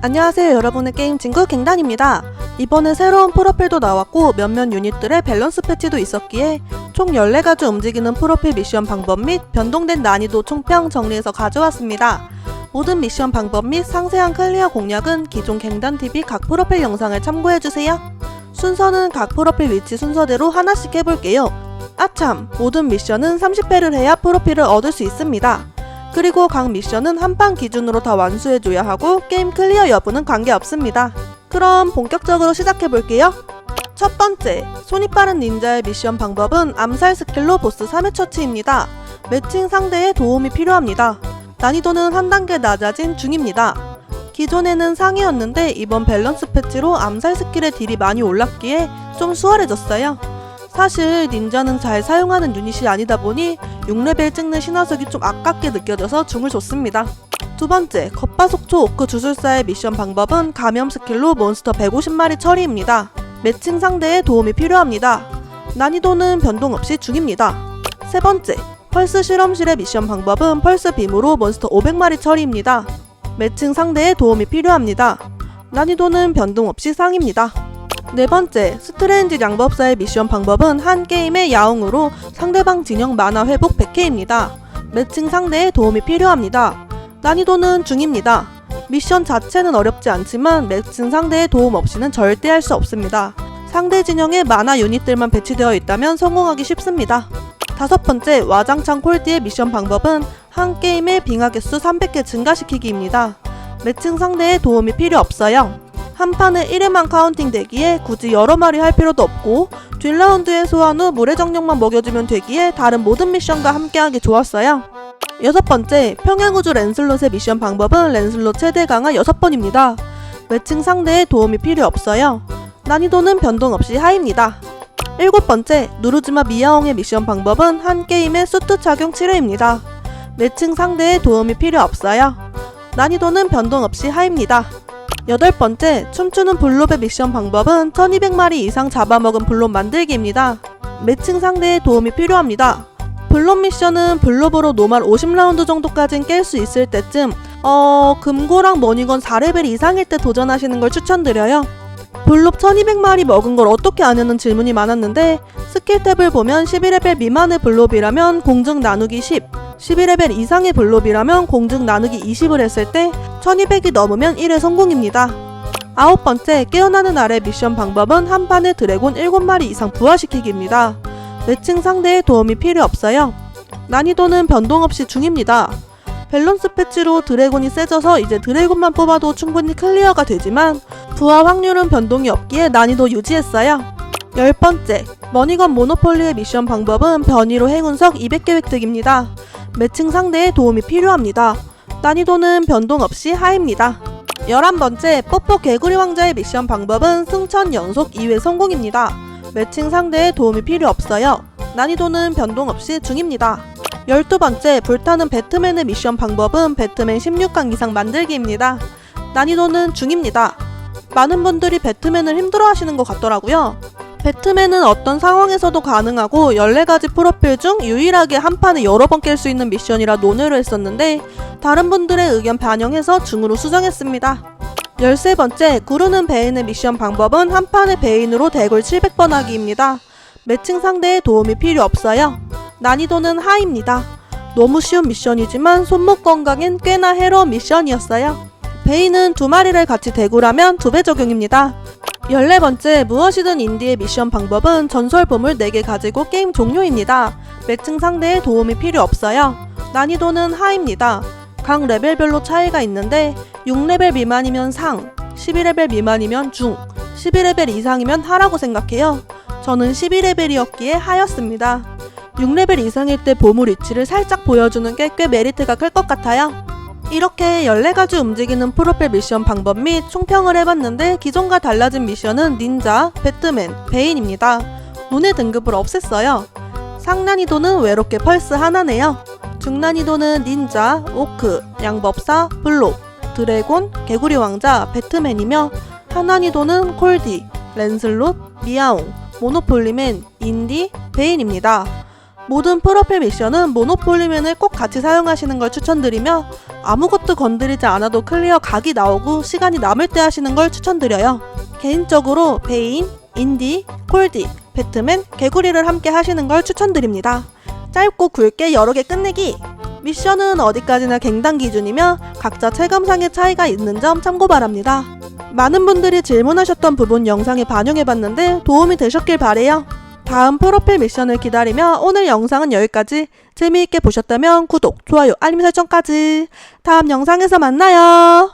안녕하세요 여러분의 게임 친구 갱단입니다. 이번에 새로운 프로필도 나왔고 몇몇 유닛들의 밸런스 패치도 있었기에 총 14가지 움직이는 프로필 미션 방법 및 변동된 난이도 총평 정리해서 가져왔습니다. 모든 미션 방법 및 상세한 클리어 공략은 기존 갱단TV 각 프로필 영상을 참고해주세요. 순서는 각 프로필 위치 순서대로 하나씩 해볼게요. 아참, 모든 미션은 30회를 해야 프로필을 얻을 수 있습니다. 그리고 각 미션은 한판 기준으로 다 완수해줘야 하고 게임 클리어 여부는 관계없습니다. 그럼 본격적으로 시작해볼게요. 첫 번째, 손이 빠른 닌자의 미션 방법은 암살 스킬로 보스 3회 처치입니다. 매칭 상대의 도움이 필요합니다. 난이도는 한 단계 낮아진 중입니다. 기존에는 상이었는데 이번 밸런스 패치로 암살 스킬의 딜이 많이 올랐기에 좀 수월해졌어요. 사실 닌자는 잘 사용하는 유닛이 아니다 보니 6레벨 찍는 신화석이 좀 아깝게 느껴져서 중을 줬습니다. 두 번째, 겉바속초 오크 주술사의 미션 방법은 감염 스킬로 몬스터 150마리 처리입니다. 매칭 상대의 도움이 필요합니다. 난이도는 변동 없이 중입니다. 세 번째, 펄스 실험실의 미션 방법은 펄스 빔으로 몬스터 500마리 처리입니다. 매칭 상대의 도움이 필요합니다. 난이도는 변동 없이 상입니다. 네 번째, 스트레인지 양법사의 미션 방법은 한 게임의 야옹으로 상대방 진영 만화 회복 100회입니다. 매칭 상대의 도움이 필요합니다. 난이도는 중입니다. 미션 자체는 어렵지 않지만 매칭 상대의 도움 없이는 절대 할 수 없습니다. 상대 진영에 만화 유닛들만 배치되어 있다면 성공하기 쉽습니다. 다섯 번째, 와장창 콜디의 미션 방법은 한 게임의 빙하 개수 300개 증가시키기입니다. 매칭 상대의 도움이 필요 없어요. 한 판에 1회만 카운팅 되기에 굳이 여러 마리 할 필요도 없고 뒷라운드에 소환 후 물의 정력만 먹여주면 되기에 다른 모든 미션과 함께하기 좋았어요. 여섯 번째, 평양우주 랜슬롯의 미션 방법은 랜슬롯 최대 강화 6번입니다. 매칭 상대의 도움이 필요 없어요. 난이도는 변동 없이 하입니다. 일곱 번째, 누르지마 미야옹의 미션 방법은 한 게임의 수트 착용 7회입니다. 매칭 상대의 도움이 필요 없어요. 난이도는 변동 없이 하입니다. 여덟 번째, 춤추는 블롭의 미션 방법은 1200마리 이상 잡아먹은 블롭 만들기입니다. 매칭 상대의 도움이 필요합니다. 블롭 미션은 블롭으로 노말 50라운드 정도까진 깰 수 있을 때쯤 어... 금고랑 머니건 4레벨 이상일 때 도전하시는 걸 추천드려요. 블롭 1200마리 먹은 걸 어떻게 아냐는 질문이 많았는데 스킬 탭을 보면 11레벨 미만의 블롭이라면 공증 나누기 10, 11레벨 이상의 블롭이라면 공증 나누기 20을 했을 때 1200이 넘으면 1회 성공입니다. 아홉 번째, 깨어나는 아래 미션 방법은 한 판에 드래곤 7마리 이상 부화시키기입니다. 매칭 상대의 도움이 필요 없어요. 난이도는 변동 없이 중입니다. 밸런스 패치로 드래곤이 세져서 이제 드래곤만 뽑아도 충분히 클리어가 되지만 부하 확률은 변동이 없기에 난이도 유지했어요. 열 번째, 머니건 모노폴리의 미션 방법은 변이로 행운석 200개 획득입니다. 매칭 상대의 도움이 필요합니다. 난이도는 변동 없이 하입니다. 11번째, 뽀뽀 개구리 왕자의 미션 방법은 승천 연속 2회 성공입니다. 매칭 상대의 도움이 필요 없어요. 난이도는 변동 없이 중입니다. 12번째, 불타는 배트맨의 미션 방법은 배트맨 16강 이상 만들기입니다. 난이도는 중입니다. 많은 분들이 배트맨을 힘들어 하시는 것 같더라고요. 배트맨은 어떤 상황에서도 가능하고 14가지 프로필 중 유일하게 한 판에 여러 번 깰 수 있는 미션이라 논의를 했었는데 다른 분들의 의견 반영해서 중으로 수정했습니다. 13번째, 구르는 베인의 미션 방법은 한 판의 베인으로 대굴 700번 하기입니다. 매칭 상대의 도움이 필요 없어요. 난이도는 하입니다. 너무 쉬운 미션이지만 손목 건강엔 꽤나 해로운 미션이었어요. 베인은 두 마리를 같이 대굴하면 두 배 적용입니다. 14번째, 무엇이든 인디의 미션 방법은 전설 보물 4개 가지고 게임 종료입니다. 매칭 상대의 도움이 필요 없어요. 난이도는 하입니다. 각 레벨별로 차이가 있는데 6레벨 미만이면 상, 12레벨 미만이면 중, 12레벨 이상이면 하라고 생각해요. 저는 12레벨이었기에 하였습니다. 6레벨 이상일 때 보물 위치를 살짝 보여주는 게 꽤 메리트가 클 것 같아요. 이렇게 14가지 움직이는 프로필 미션 방법 및 총평을 해봤는데 기존과 달라진 미션은 닌자, 배트맨, 베인입니다. 눈의 등급을 없앴어요. 상난이도는 외롭게 펄스 하나네요. 중난이도는 닌자, 오크, 양법사, 블록, 드래곤, 개구리 왕자, 배트맨이며 하난이도는 콜디, 랜슬롯, 미아옹, 모노폴리맨, 인디, 베인입니다. 모든 프로필 미션은 모노폴리맨을 꼭 같이 사용하시는 걸 추천드리며 아무것도 건드리지 않아도 클리어 각이 나오고 시간이 남을 때 하시는 걸 추천드려요. 개인적으로 베인, 인디, 콜디, 배트맨, 개구리를 함께 하시는 걸 추천드립니다. 짧고 굵게 여러 개 끝내기! 미션은 어디까지나 갱단 기준이며 각자 체감상의 차이가 있는 점 참고 바랍니다. 많은 분들이 질문하셨던 부분 영상에 반영해봤는데 도움이 되셨길 바래요. 다음 프로필 미션을 기다리며 오늘 영상은 여기까지 재미있게 보셨다면 구독, 좋아요, 알림 설정까지 다음 영상에서 만나요.